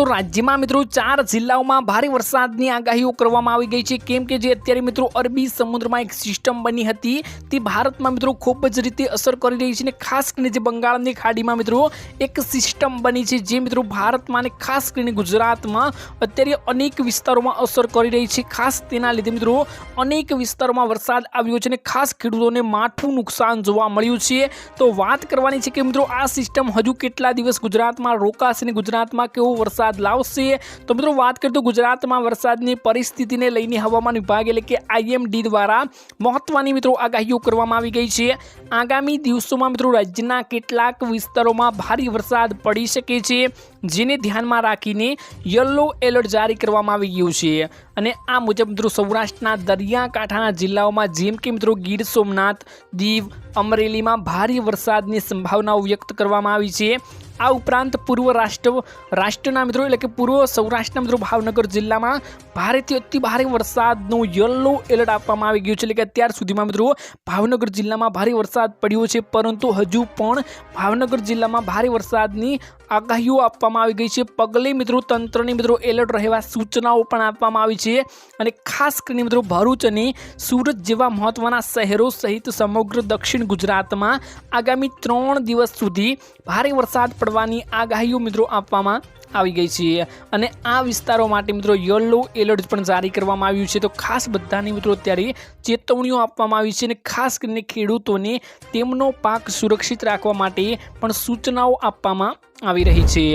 તો રાજ્યમાં મિત્રો ચાર જિલ્લાઓમાં ભારે વરસાદની આગાહીઓ કરવામાં આવી ગઈ છે. કેમ કે જે અત્યારે મિત્રો અરબી સમુદ્રમાં એક સિસ્ટમ બની હતી, તે ભારતમાં મિત્રો ખૂબ જ રીતે અસર કરી રહી છે અને ખાસ કરીને જે બંગાળની ખાડીમાં મિત્રો એક સિસ્ટમ બની છે જે મિત્રો ભારતમાં અને ખાસ કરીને ગુજરાતમાં અત્યારે અનેક વિસ્તારોમાં અસર કરી રહી છે. ખાસ તેના લીધે મિત્રો અનેક વિસ્તારોમાં વરસાદ આવ્યો છે અને ખાસ ખેડૂતોને માઠું નુકસાન જોવા મળ્યું છે. તો વાત કરવાની છે કે મિત્રો આ સિસ્ટમ હજુ કેટલા દિવસ ગુજરાતમાં રોકાશે અને ગુજરાતમાં કેવો વરસાદ લાવશે. તો મિત્રો વાત કરીએ ગુજરાતમાં વરસાદની પરિસ્થિતિને લઈને હવામાન વિભાગ એટલે કે આઈએમડી દ્વારા મહત્વની મિત્રો આગાહીઓ કરવામાં આવી ગઈ છે. આગામી દિવસોમાં મિત્રો રાજ્યના કેટલાક વિસ્તારોમાં ભારે વરસાદ પડી શકે છે, જેને ધ્યાનમાં રાખીને યલો એલર્ટ જારી કરવામાં આવી ગયું છે. અને આ મુજબ મિત્રો સૌરાષ્ટ્રના દરિયાકાંઠાના જિલ્લાઓમાં જેમ કે મિત્રો ગીર સોમનાથ, દીવ, અમરેલીમાં ભારે વરસાદની સંભાવનાઓ વ્યક્ત કરવામાં આવી છે. આ ઉપરાંત પૂર્વ રાષ્ટ્ર, રાષ્ટ્રના મિત્રો એટલે કે પૂર્વ સૌરાષ્ટ્રના મિત્રો ભાવનગર જિલ્લામાં ભારેથી અતિ ભારે વરસાદનું યલો એલર્ટ આપવામાં આવી ગયું છે. એટલે કે અત્યાર સુધીમાં મિત્રો ભાવનગર જિલ્લામાં ભારે વરસાદ પડ્યો છે. પરંતુ હજુ પણ ભાવનગર જિલ્લામાં ભારે વરસાદની આગાહીઓ આપવામાં આવી ગઈ છે. પગલે મિત્રો તંત્રની મિત્રો એલર્ટ રહેવા સૂચનાઓ પણ આપવામાં આવી છે. અને ખાસ કરીને મિત્રો ભરૂચ અને સુરત જેવા મહત્ત્વના શહેરો સહિત સમગ્ર દક્ષિણ ગુજરાતમાં આગામી ત્રણ દિવસ સુધી ભારે વરસાદ પડવાની આગાહીઓ મિત્રો આપવામાં આવી ગઈ છે. અને આ વિસ્તારો માટે મિત્રો યલો એલર્ટ પણ જારી કરવામાં આવ્યું છે. તો ખાસ બધાની મિત્રો અત્યારે ચેતવણીઓ આપવામાં આવી છે અને ખાસ કરીને ખેડૂતોને તેમનો પાક સુરક્ષિત રાખવા માટે પણ સૂચનાઓ આપવામાં આવી રહી છે.